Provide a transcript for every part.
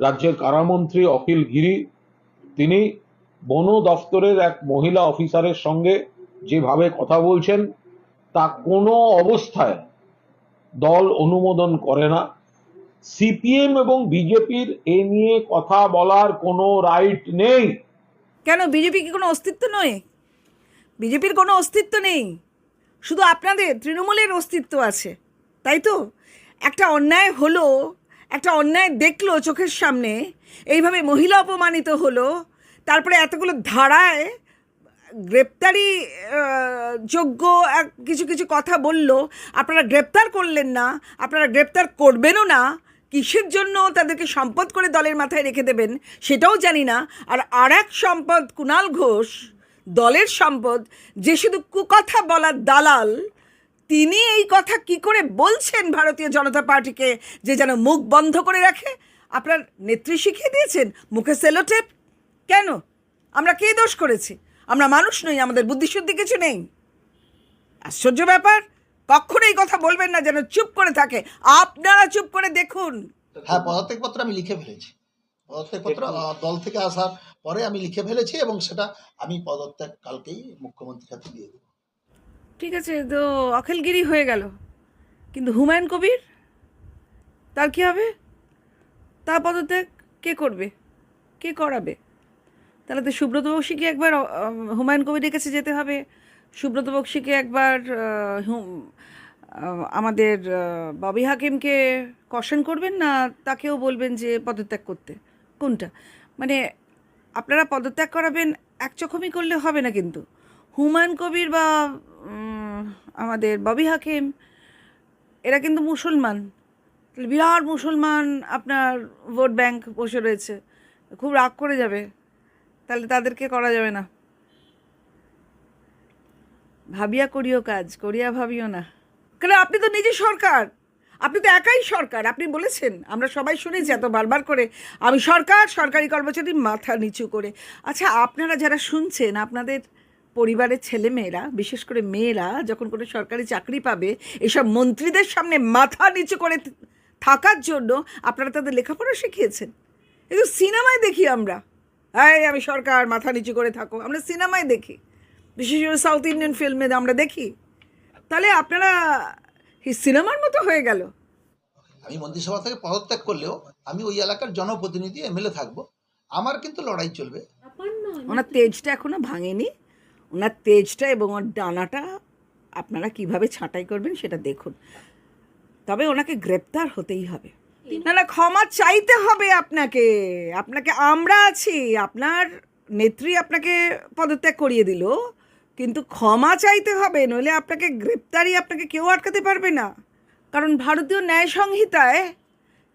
রাজ্যের কারামন্ত্রী অখিল গিরি, তিনি বন দফতরের এক মহিলা অফিসারের সঙ্গে যেভাবে কথা বলছেন, তা কোনো অবস্থায় দল অনুমোদন করে না। সিপিএম এবং বিজেপির এ নিয়ে কথা বলার কোনো রাইট নেই। কেন? বিজেপি কি কোনো অস্তিত্ব নয়? বিজেপির কোনো অস্তিত্ব নেই। শুধু আপনাদের, তৃণমূলের অস্তিত্ব আছে, তাই তো? একটা অন্যায় হলো একটা অন্যায় দেখল চোখের সামনে, এইভাবে মহিলা অপমানিত হলো, তারপরে এতগুলো ধারায় গ্রেপ্তারি যোগ্য কিছু কিছু কথা বলল, আপনারা গ্রেপ্তার করলেন না, আপনারা গ্রেপ্তার করবেনও না, কিসের জন্য তাদেরকে সম্পদ করে দলের মাথায় রেখে দেবেন সেটাও জানি না, আর আর এক সম্পদ কুণাল ঘোষ, দলের সম্পদ, যে শুধু কুকথা বলার দালাল তিনি এই কথা কি করে বলছেন ভারতীয় জনতা পার্টিকে যে যেন মুখ বন্ধ করে রাখে? আপনার নেত্রী শিখিয়ে দিয়েছেন? মুখে সেলোটেপ? কেন? আমরা কে দোষ করেছি? আমরা মানুষ নই আমাদের বুদ্ধিশুদ্ধি কিছু নেই। আশ্চর্য ব্যাপার। কখনো এই কথা বলবেন না যেন চুপ করে থাকে। আপনারা চুপ করে দেখুন। হ্যাঁ পদত্যাগপত্র আমি লিখে ফেলেছি। পদত্যাগপত্র দল থেকে আসার পরে আমি লিখে ফেলেছি এবং সেটা আমি পদত্যাগ কালকেই মুখ্যমন্ত্রীর হাতে দিয়ে দেবো। ঠিক আছে, তো অখিলগিরি হয়ে গেল। কিন্তু হুমায়ুন কবির? তার কি হবে? তার পদত্যাগ কে করবে? কে করাবে? তাহলে তো সুব্রত বক্সিকে একবার হুমায়ুন কবিরের কাছে যেতে হবে। সুব্রত বক্সিকে একবার আমাদের ববি হাকিমকে কশন করবেন না তাকেও বলবেন যে পদত্যাগ করতে? কোনটা? মানে আপনারা পদত্যাগ করাবেন, এক চোখমি করলে হবে না কিন্তু। হুমায়ুন কবির বা আমাদের ববি হাকিম, এরা কিন্তু মুসলমান। বিরাট মুসলমান আপনার ভোট ব্যাংক বসে রয়েছে। খুব রাগ করে যাবে। তাহলে তাদেরকে করা যাবে না। ভাবিয়া করিও কাজ, করিয়া ভাবিও না। কেন, আপনি তো নিজে সরকার। আপনি তো একাই সরকার। আপনি বলেছেন, আমরা সবাই শুনেছি এত বারবার করে, আমি সরকার, সরকারি কর্মচারী মাথা নিচু করে। আচ্ছা আপনারা যারা শুনছেন, আপনাদের পরিবারের ছেলে মেয়েরা বিশেষ করে মেয়েরা যখন কোনো সরকারি চাকরি পাবে এসব মন্ত্রীদের সামনে মাথা নিচু করে থাকার জন্য আপনারা তাদের লেখাপড়া শিখিয়েছেন। কিন্তু সিনেমায় দেখি আমরা। এই আমি সরকার মাথা নিচু করে থাকো। আমরা সিনেমায় দেখি। বিশেষ করে সাউথ ইন্ডিয়ান ফিল্মে আমরা দেখি। তাহলে আপনারা এই সিনেমার মতো হয়ে গেল। আমি মন্ত্রিসভা থেকে পদত্যাগ করলেও আমি ওই এলাকার জনপ্রতিনিধি এমএলএ থাকব। আমার কিন্তু লড়াই চলবে। ওনার তেজটা এখনও ভাঙেনি। ওনার তেজটা এবং ওর ডানাটা আপনারা কীভাবে ছাঁটাই করবেন সেটা দেখুন। তবে ওনাকে গ্রেপ্তার হতেই হবে। না না, ক্ষমা চাইতে হবে আপনাকে। আপনাকে আমরা আছি। আপনার নেত্রী আপনাকে পদত্যাগ করিয়ে দিল। কিন্তু ক্ষমা চাইতে হবে, নইলে আপনাকে গ্রেপ্তারি আপনাকে কেউ আটকাতে পারবে না। কারণ ভারতীয় ন্যায় সংহিতায়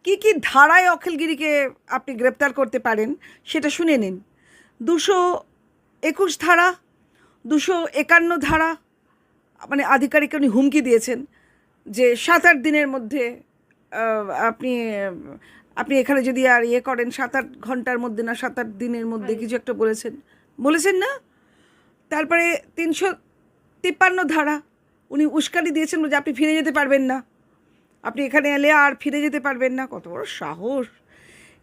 কি কি ধারায় অখিলগিরিকে আপনি গ্রেপ্তার করতে পারেন সেটা শুনে নিন। দুশো একুশ ধারা দুশো একান্ন ধারা মানে আধিকারিক উনি হুমকি দিয়েছেন যে সাত আট দিনের মধ্যে আপনি আপনি এখানে যদি আর ইয়ে করেন সাত আট ঘণ্টার মধ্যে না সাত আট দিনের মধ্যে কিছু একটা বলেছেন। বলেছেন না? তারপরে তিনশো তিপ্পান্ন ধারা উনি উস্কানি দিয়েছেন যে আপনি ফিরে যেতে পারবেন না। আপনি এখানে এলে আর ফিরে যেতে পারবেন না। কত বড় সাহস।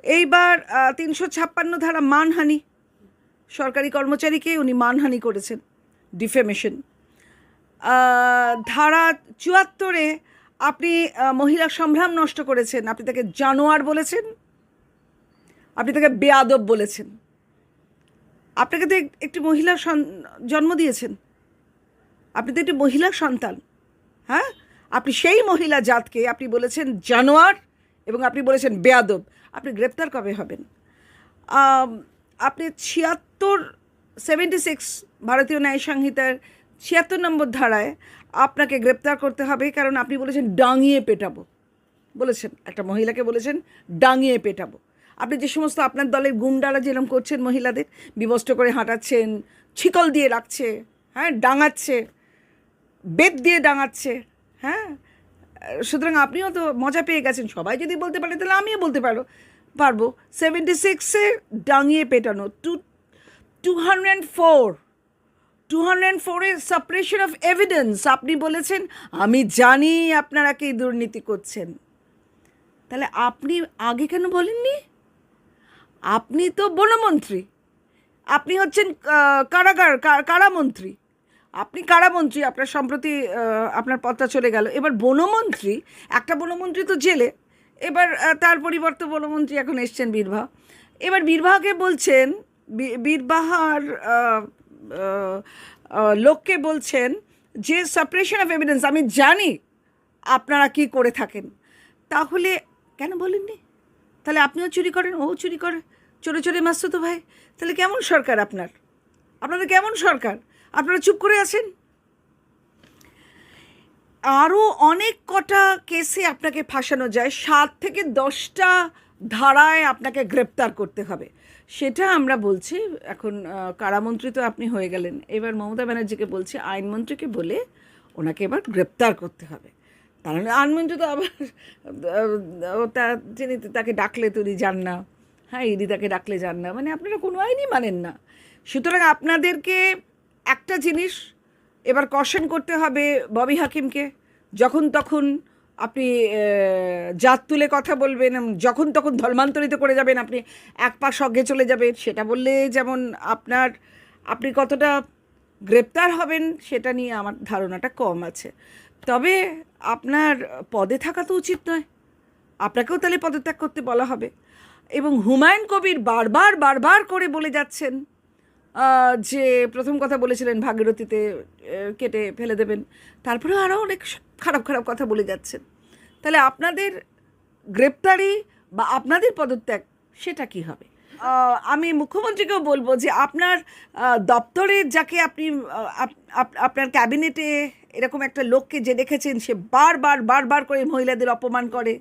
এইবার তিনশো ছাপ্পান্ন ধারা মানহানি। সরকারি কর্মচারীকে উনি মানহানি করেছেন ডিফেমেশন ধারা চুয়াত্তরে আপনি মহিলা সম্ভ্রাম নষ্ট করেছেন, আপনি তাকে জানোয়ার বলেছেন, আপনি তাকে বেয়াদব বলেছেন। আপনাকে তো একটি মহিলা জন্ম দিয়েছেন। আপনি তো একটি মহিলা সন্তান হ্যাঁ? আপনি সেই মহিলা জাতকে আপনি বলেছেন জানোয়ার এবং আপনি বলেছেন বেয়াদব। আপনি গ্রেপ্তার কবে হবেন? আপনি ছিয়াত্তর সেভেন্টি সিক্স ভারতীয় ন্যায় সংহিতার ছিয়াত্তর নম্বর ধারায় আপনাকে গ্রেপ্তার করতে হবে, কারণ আপনি বলেছেন ডাঙিয়ে পেটাবো। বলেছেন, একটা মহিলাকে বলেছেন ডাঙিয়ে পেটাবো। আপনি যে সমস্ত আপনার দলের গুন্ডারা যেরকম করছেন মহিলাদের বিবস্ত্র করে হাঁটাচ্ছেন, ছিকল দিয়ে রাখছে হ্যাঁ ডাঙাচ্ছে বেদ দিয়ে ডাঙাচ্ছে হ্যাঁ সুতরাং আপনিও তো মজা পেয়ে গেছেন। সবাই যদি বলতে পারে, তাহলে আমিও বলতে পারো পারব। সেভেন্টি সিক্সে ডাঙিয়ে পেটানো। Two two hundred four two hundred ফোরের সাপ্রেশন অফ এভিডেন্স আপনি বলেছেন, আমি জানি আপনারা কি দুর্নীতি করছেন। তাহলে আপনি আগে কেন বলেননি? আপনি তো বনমন্ত্রী। আপনি হচ্ছেন কারাগার কারামন্ত্রী। আপনি কারামন্ত্রী, আপনার সম্প্রতি আপনার পদটা চলে গেল। এবার বনমন্ত্রী, একটা বনমন্ত্রী তো জেলে। এবার তার পরিবর্তে বনমন্ত্রী এখন এসছেন বীরভা এবার বীরবাহাকে বলছেন বীরবাহার লোককে বলছেন যে সাপ্রেশন অফ এভিডেন্স আমি জানি আপনারা কি করে থাকেন। তাহলে কেন বলেননি? তাহলে আপনিও চুরি করেন, ও চুরি করে, চোরে চোরে মাসতো তো ভাই। তাহলে কেমন সরকার আপনার? আপনাদের কেমন সরকার? আপনারা চুপ করে আছেন? আরও অনেক কটা কেসে আপনাকে ফাঁসানো যায়। সাত থেকে দশটা ধারায় আপনাকে গ্রেপ্তার করতে হবে। সেটা আমরা বলছি, এখন কারামন্ত্রী তো আপনি হয়ে গেলেন। এবার মমতা ব্যানার্জিকে বলছি, আইনমন্ত্রীকে বলে ওনাকে এবার গ্রেপ্তার করতে হবে। তাহলে আইনমন্ত্রী তো আবার তা তিনি তাকে ডাকলে তো উনি যান না। হ্যাঁ ইডি তাকে ডাকলে যান না। মানে আপনারা কোনো আইনই মানেন না। সুতরাং আপনাদেরকে একটা জিনিস এবার কশন করতে হবে ববি হাকিমকে। যখন তখন আপনি জাত তুলে কথা বলবেন যখন তখন ধর্মান্তরিত করে যাবেন, আপনি এক পা সঙ্গে চলে যাবেন, সেটা বললে যেমন আপনার, আপনি কতটা গ্রেপ্তার হবেন, সেটা নিয়ে আমার ধারণাটা কম আছে। তবে আপনার পদে থাকা তো উচিত নয়। আপনাকেও তাহলে পদত্যাগ করতে বলা হবে। এবং হুমায়ুন কবির বারবার বারবার করে বলে যাচ্ছেন যে প্রথম কথা বলেছিলেন ভাগীরথীতে কেটে ফেলে দেবেন। তারপরে আরও অনেক খারাপ খারাপ কথা বলে যাচ্ছেন। তাহলে আপনাদের গ্রেপ্তারি বা আপনাদের পদত্যাগ, সেটা কি হবে? আমি মুখ্যমন্ত্রীকেও বলব যে আপনার দপ্তরে যাকে আপনি আপনার ক্যাবিনেটে এরকম একটা লোককে যে দেখেছেন, সে বারবার বারবার করে মহিলাদের অপমান করে।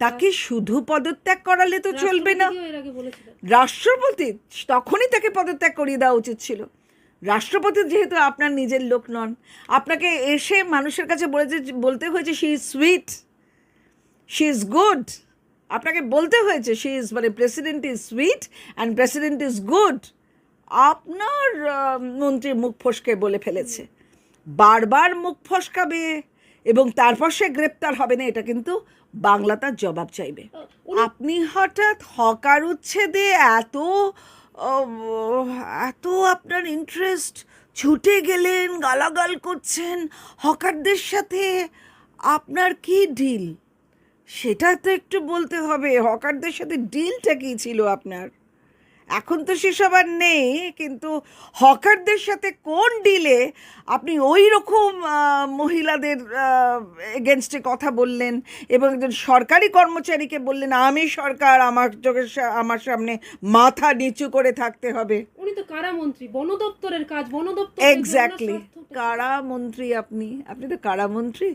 তাকে শুধু পদত্যাগ করালে তো চলবে না। রাষ্ট্রপতি তখনই তাকে পদত্যাগ করিয়ে দেওয়া উচিত ছিল। রাষ্ট্রপতি যেহেতু আপনার নিজের লোক নন আপনাকে এসে মানুষের কাছে বলেছে বলতে হয়েছে she is sweet she is good আপনাকে বলতে হয়েছে শি ইজ মানে president is sweet and president is good আপনার মন্ত্রী মুখ ফসকে বলে ফেলেছে। বারবার মুখ ফসকাবে। এবং তারপর সে গ্রেপ্তার হবে না এটা কিন্তু বাংলা তার জবাব চাইবে। আপনি হঠাৎ হকার উচ্ছেদে এত এত আপনার ইন্টারেস্ট ছুটে গেলেন গালাগাল করছেন হকারদের সাথে আপনার কি ডিল সেটা তো একটু বলতে হবে হকারদের সাথে ডিলটা কী ছিল আপনার? এখন তো সেসব আর নেই কিন্তু হকারদের সাথে কোন ডিলে আপনি ওই রকম মহিলাদের এগেনস্টে কথা বললেন এবং একজন সরকারি কর্মচারীকে বললেন আমি সরকার আমার চোখের আমার সামনে মাথা নিচু করে থাকতে হবে উনি তো কারামন্ত্রী বন দপ্তরের কাজ বন দপ্তর এক্স্যাক্টলি কারা মন্ত্রী আপনি? আপনি তো কারা মন্ত্রী?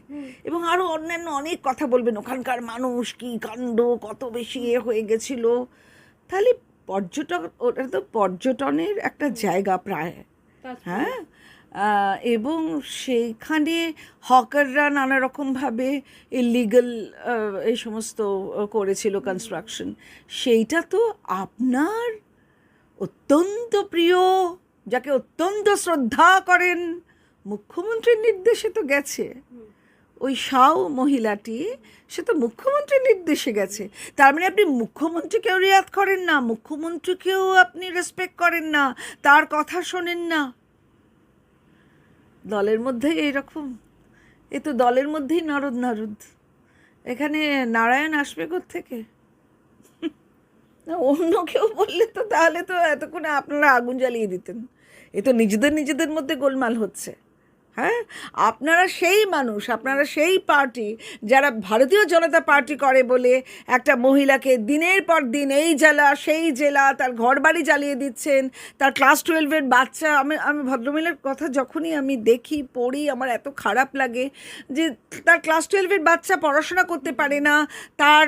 এবং আরও অন্যান্য অনেক কথা বলবেন ওখানকার মানুষ কি কাণ্ড কত বেশি এ হয়ে গেছিল? তাহলে পর্যটক ওটা তো পর্যটনের একটা জায়গা প্রায়। হ্যাঁ? এবং সেইখানে হকাররা নানা রকমভাবে ইলিগাল এই সমস্ত করেছিল কনস্ট্রাকশন সেইটা তো আপনার অত্যন্ত প্রিয় যাকে অত্যন্ত শ্রদ্ধা করেন মুখ্যমন্ত্রীর নির্দেশে তো গেছে। ওই সাও মহিলাটি, সে তো মুখ্যমন্ত্রীর নির্দেশে গেছে। তার মানে আপনি মুখ্যমন্ত্রীকেও রিয়াদ করেন না, মুখ্যমন্ত্রীকেও আপনি রেসপেক্ট করেন না, তার কথা শোনেন না। দলের মধ্যে এইরকম। এ তো দলের মধ্যেই নারদ নারদ। এখানে নারায়ণ আসবে থেকে অন্য কেউ বললে তো তাহলে তো এতক্ষণে আপনারা আগুন জ্বালিয়ে দিতেন। এ তো নিজেদের নিজেদের মধ্যে গোলমাল হচ্ছে। হ্যাঁ? আপনারা সেই মানুষ, আপনারা সেই পার্টি যারা ভারতীয় জনতা পার্টি করে বলে একটা মহিলাকে দিনের পর দিন এই জেলা, সেই জেলা তার ঘরবাড়ি জ্বালিয়ে দিচ্ছেন, তার ক্লাস টুয়েলভের বাচ্চা। আমি আমি ভদ্রমহিলার কথা যখনই আমি দেখি, পড়ি, আমার এত খারাপ লাগে যে তার ক্লাস টুয়েলভের বাচ্চা পড়াশোনা করতে পারে না। তার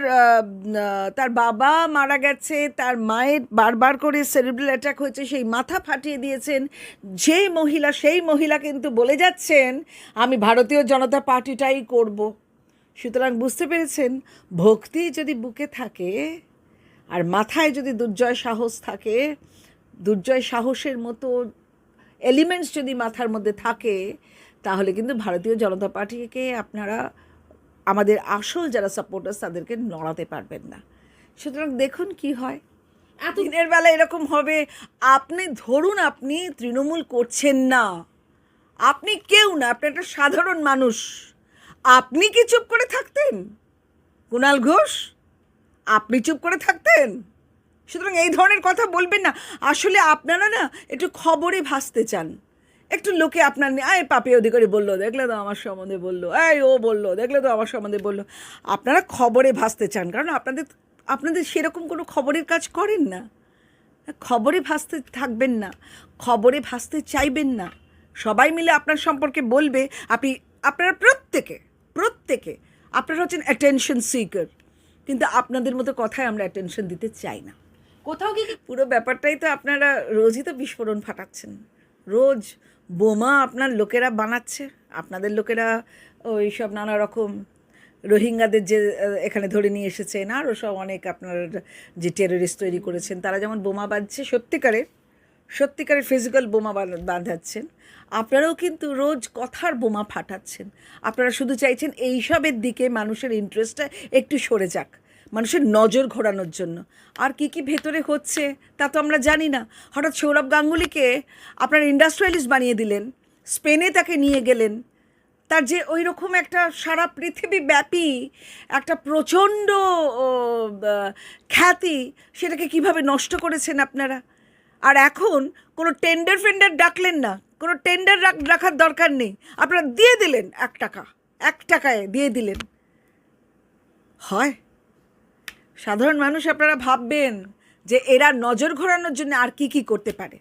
তার বাবা মারা গেছে, তার মায়ের বারবার করে সেরিব্রাল অ্যাটাক হয়েছে, সেই মাথা ফাটিয়ে দিয়েছেন। যে মহিলা, সেই মহিলা কিন্তু বলে যাচ্ছেন আমি ভারতীয় জনতা পার্টিটাই করব। সুতরাং বুঝতে পেরেছেন ভক্তি যদি বুকে থাকে আর মাথায় যদি দুর্জয় সাহস থাকে দুর্জয় সাহসের মতো এলিমেন্টস যদি মাথার মধ্যে থাকে তাহলে কিন্তু ভারতীয় জনতা পার্টিকে আপনারা আমাদের আসল যারা সাপোর্টার্স তাদেরকে নড়াতে পারবেন না। সুতরাং দেখুন কি হয়। দিনের বেলা এরকম হবে আপনি ধরুন আপনি তৃণমূল করছেন না। আপনি কেউ না, আপনি একটা সাধারণ মানুষ। আপনি কি চুপ করে থাকতেন? কুণাল ঘোষ, আপনি চুপ করে থাকতেন? সুতরাং এই ধরনের কথা বলবেন না। আসলে আপনারা না একটু খবরে ভাসতে চান। একটু লোকে আপনার আয় পাপি, অধিকারী বলল, দেখলে তো আমার সম্বন্ধে বলল। এই, ও বলল, দেখলে তো আমার সম্বন্ধে বলল। আপনারা খবরে ভাসতে চান, কারণ আপনাদের আপনাদের সেরকম কোনো খবরের কাজ করেন না। খবরে ভাসতে থাকবেন না, খবরে ভাসতে চাইবেন না। সবাই মিলে আপনার সম্পর্কে বলবে আপনি আপনারা প্রত্যেকে প্রত্যেকে আপনারা হচ্ছেন অ্যাটেনশন সিকার কিন্তু আপনাদের মতো কথায় আমরা অ্যাটেনশন দিতে চাই না। কোথাও কি পুরো ব্যাপারটাই তো আপনারা রোজই তো বিস্ফোরণ ফাটাচ্ছেন। রোজ বোমা আপনার লোকেরা বানাচ্ছে আপনাদের লোকেরা ওই সব নানা রকম রোহিঙ্গাদের যে এখানে ধরে নিয়ে এসেছেন আরও সব অনেক আপনার যে টেররিস্ট তৈরি করেছেন তারা যেমন বোমা বাঁধছে সত্যিকারের সত্যিকারের ফিজিক্যাল বোমা বাঁধাচ্ছেন। আপনারাও কিন্তু রোজ কথার বোমা ফাটাচ্ছেন। আপনারা শুধু চাইছেন এইসবের দিকে মানুষের ইন্টারেস্টটা একটু সরে যাক, মানুষের নজর ঘোরানোর জন্য। আর কি কি ভেতরে হচ্ছে তা তো আমরা জানি না। হঠাৎ সৌরভ গাঙ্গুলিকে আপনার ইন্ডাস্ট্রিয়ালিস্ট বানিয়ে দিলেন, স্পেনে তাকে নিয়ে গেলেন। তার যে ওই রকম একটা সারা পৃথিবী ব্যাপী একটা প্রচণ্ড খ্যাতি, সেটাকে কীভাবে নষ্ট করেছেন আপনারা? আর এখন কোনো টেন্ডার ফেন্ডার ডাকলেন না, কোনো টেন্ডার রাখার দরকার নেই। আপনারা দিয়ে দিলেন এক টাকা, এক টাকায় দিয়ে দিলেন। হয়। সাধারণ মানুষ আপনারা ভাববেন যে এরা নজর ঘোরানোর জন্য আর কি কি করতে পারে।